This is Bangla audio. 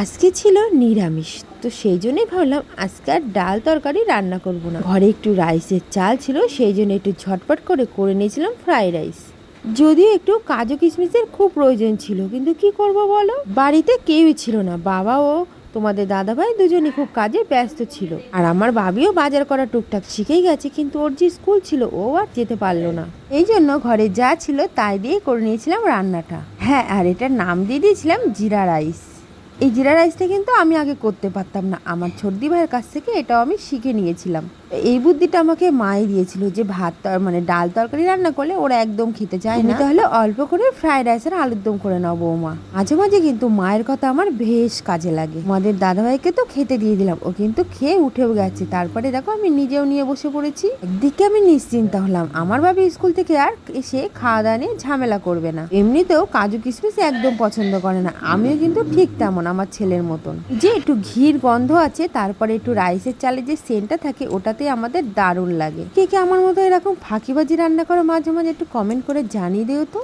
আজকে ছিল নিরামিষ, তো সেই জন্যই ভাবলাম আজকে আর ডাল তরকারি রান্না করব না। ঘরে একটু রাইসের চাল ছিল, সেই জন্য একটু ঝটপট করে করে নিয়েছিলাম ফ্রাইড রাইস। যদিও একটু কাজু কিশমিশের খুব প্রয়োজন ছিল, কিন্তু কি করব বলো? বাড়িতে কেউই ছিল না, বাবা ও তোমাদের দাদাভাই দুজনই খুব কাজে ব্যস্ত ছিল। আর আমার ভাবিও বাজার করা টুকটাক শিখেই গেছে, কিন্তু ওর যে স্কুল ছিল, ও আর যেতে পারল না। এই জন্য ঘরে যা ছিল তাই দিয়ে করে নিয়েছিলাম রান্নাটা। হ্যাঁ আর এটার নাম দিয়ে দিয়েছিলাম জিরা রাইস। এই জিরা রাইসটা কিন্তু আমি আগে করতে পারতাম না। আমার ছোটদি ভাইয়ের কাছ থেকে এটাও আমি শিখে নিয়েছিলাম। এই বুদ্ধিটা আমাকে মাই দিয়েছিল যে ভাত মানে ডাল তরকারি রান্না করলে ওরা একদম খেতে চায় না। তাহলে অল্প করে ফ্রাইড রাইস আর আলুর দম করে নাও বৌমা। মাঝে মাঝে কিন্তু মায়ের কথা আমার বেশ কাজে লাগে। আমাদের দাদাভাইকে তো খেতে দিয়ে দিলাম, ও কিন্তু খেয়ে উঠেও গেছে। তারপরে দেখো আমি নিজেও নিয়ে বসে পড়েছি। একদিকে আমি নিশ্চিন্ত হলাম, আমার বাবা স্কুল থেকে আর এসে খাওয়া দাওয়া নিয়ে ঝামেলা করবে না। এমনিতেও কাজু কিশমিশ একদম পছন্দ করে না। আমিও কিন্তু ঠিক তেমন। আমার ছেলের মতন। যে একটু ঘির গন্ধ আছে তারপরে একটু রাইসের চালে যে সেন্টটা থাকে ওটাতে আমাদের দারুণ লাগে। কে কে আমার মতো এরকম ফাঁকিবাজি রান্না করো মাঝে মাঝে একটু কমেন্ট করে জানিয়ে দেও তো।